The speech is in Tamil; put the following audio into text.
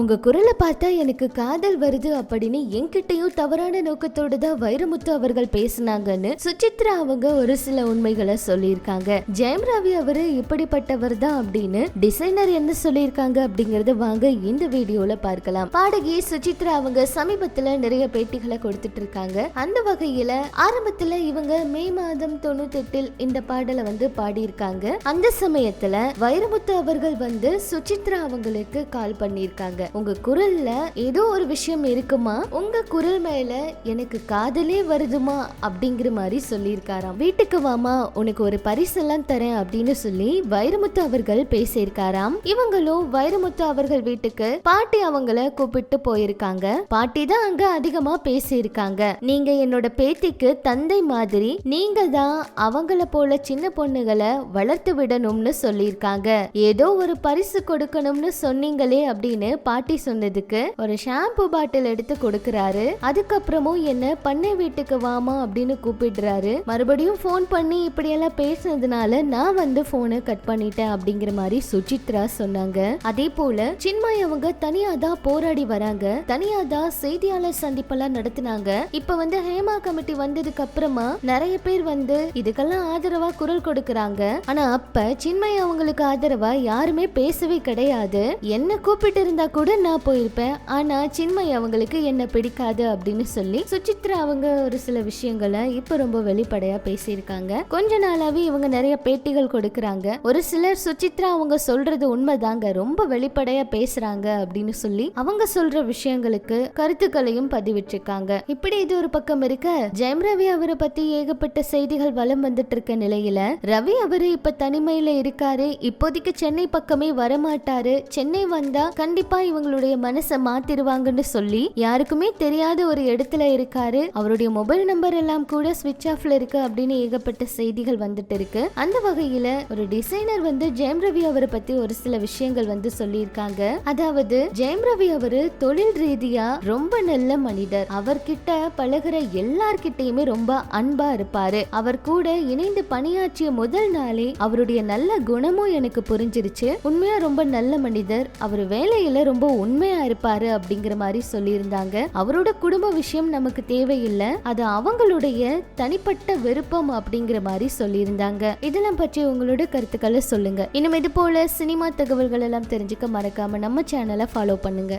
உங்க குரலை பார்த்தா எனக்கு காதல் வருது அப்படின்னு என்கிட்டயும் தவறான நோக்கத்தோட தான் வைரமுத்து அவர்கள் பேசினாங்கன்னு சுசித்ரா அவங்க ஒரு சில உண்மைகளை சொல்லியிருக்காங்க. ஜெயம் ரவி அவரு இப்படிப்பட்டவர் தான் அப்படின்னு டிசைனர் என்ன சொல்லியிருக்காங்க அப்படிங்கறத வாங்க இந்த வீடியோல பார்க்கலாம். பாடகி சுசித்ரா அவங்க சமீபத்துல நிறைய பேட்டிகளை கொடுத்துட்டு இருக்காங்க. அந்த வகையில ஆரம்பத்துல இவங்க மே மாதம் தொண்ணூத்தெட்டில் இந்த பாடலை வந்து பாடியிருக்காங்க. அந்த சமயத்துல வைரமுத்து அவர்கள் வந்து சுசித்ரா அவங்களுக்கு கால் பண்ணியிருக்காங்க. உங்க குரல்ல ஏதோ ஒரு விஷயம் இருக்குமா? உங்க குரல் மேல எனக்கு காதலே வருதுமா? அப்படிங்கிற மாதிரி சொல்லியிருக்காராம். வீட்டுக்கு வாமா உனக்கு ஒரு பரிசெல்லாம் தரேன் அப்படின்னு சொல்லி வைரமுத்து அவர்கள் பேசியிருக்காராம். இவங்களும் வைரமுத்து அவர்கள் வீட்டுக்கு பாட்டி அவங்கள கூப்பிட்டு போயிருக்காங்க. பாட்டி தான் அங்க அதிகமா பேசியிருக்காங்க. நீங்க என்னோட பேத்திக்கு தந்தை மாதிரி நீங்க தான் அவங்கள போல சின்ன பொண்ணுகளை வளர்த்து விடணும்னு சொல்லியிருக்காங்க. ஏதோ ஒரு பரிசு கொடுக்கணும்னு சொன்னீங்களே அப்படின்னு பாட்டி சொன்னதுக்கு ஒரு ஷாம்பு பாட்டில் எடுத்து கொடுக்கறாரு. அதுக்கப்புறமும் என்ன பண்ணை வீட்டுக்கு வாமா அப்படின்னு கூப்பிடுறாரு. மறுபடியும் ஃபோன் பண்ணி இப்படியெல்லாம் பேசுனதுனால நான் வந்து போனை கட் பண்ணிட்டேன் அப்படிங்கிற மாதிரி சுஜித்ரா சொன்னாங்க. அதே போல சின்மய் அவங்க தனியா தான் போராடி வராங்க. தனியா தான் செய்தியாளர் சந்திப்பெல்லாம் நடத்தினாங்க. இப்ப வந்து ஹேமா கமிட்டி வந்ததுக்கு அப்புறமா நிறைய பேர் வந்து இதுக்கெல்லாம் ஆதரவா குரல் கொடுக்கறாங்க. ஆனா அப்ப சின்மய் அவங்களுக்கு ஆதரவா யாருமே பேசவே கிடையாது. என்ன கூப்பிட்டு இருந்தா கூட நான் போயிருப்பேன். ஆனா சின்மய் அவங்களுக்கு என்ன பிடிக்காது அப்படின்னு சொல்லி சுச்சித்ரா அவங்க ஒரு சில விஷயங்களை இப்ப ரொம்ப வெளிப்படையா பேசியிருக்காங்க. கொஞ்ச நாளாவே இவங்க நிறைய பேட்டிகள் கொடுக்கறாங்க. ஒரு சிலர் சுசித்ரா அவங்க சொல்றது உண்மைதாங்க. ரொம்ப வெளிப்படையா பேசுறாங்க அப்படின்னு சொல்லி அவங்க சொல்ற விஷயங்களுக்கு கருத்துக்களையும் பதிவிட்டிருக்காங்க. இப்படி இது ஒரு பக்கம் இருக்க ஜெயம் ரவி அவரை பத்தி ஏகப்பட்ட செய்திகள் வலம் வந்துட்டு இருக்க நிலையில ரவி அவரு இப்ப தனிமையில இருக்காரு. இப்போதைக்கு சென்னை பக்கமே வரமாட்டாரு. சென்னை வந்தா கண்டிப்பா இவங்களுடைய மனசை மாத்திருவாங்கன்னு சொல்லி யாருக்குமே தெரியாத ஒரு இடத்துல இருக்காரு. அவருடைய மொபைல் நம்பர் எல்லாம் கூட ஸ்விட்ச் ஆஃப்ல இருக்கு அப்படின்னு ஏகப்பட்ட செய்திகள் வந்துட்டு இருக்கு. அந்த வகையில ஒரு டிசைனர் வந்து ஜெயம் ரவி அவரை பத்தி ஒரு சில விஷயங்கள் வந்து சொல்லியிருக்காங்க. அதாவது ஜெயம் ரவி அவரு தொழில் ரீதியா ரொம்ப நல்ல மனிதர். அவர்கிட்ட பழகுற எல்லார்கிட்டயுமே ரொம்ப அன்பா இருப்பாரு. அவர் கூட இணைந்து பணியாற்றிய முதல் நாளே அவருடைய நல்ல குணமும் எனக்கு புரிஞ்சிருச்சு. உண்மையா ரொம்ப நல்ல மனிதர். அவர் வேலையில ரொம்ப ரொம்ப உண்மையா இருப்பாரு அப்படிங்கிற மாதிரி சொல்லியிருந்தாங்க. அவரோட குடும்ப விஷயம் நமக்கு தேவையில்லை. அது அவங்களுடைய தனிப்பட்ட விருப்பம் அப்படிங்கிற மாதிரி சொல்லியிருந்தாங்க. இதெல்லாம் பற்றி உங்களோட கருத்துக்களை சொல்லுங்க. இன்னும் இது போல சினிமா தகவல்கள் எல்லாம் தெரிஞ்சுக்க மறக்காம நம்ம சேனலை ஃபாலோ பண்ணுங்க.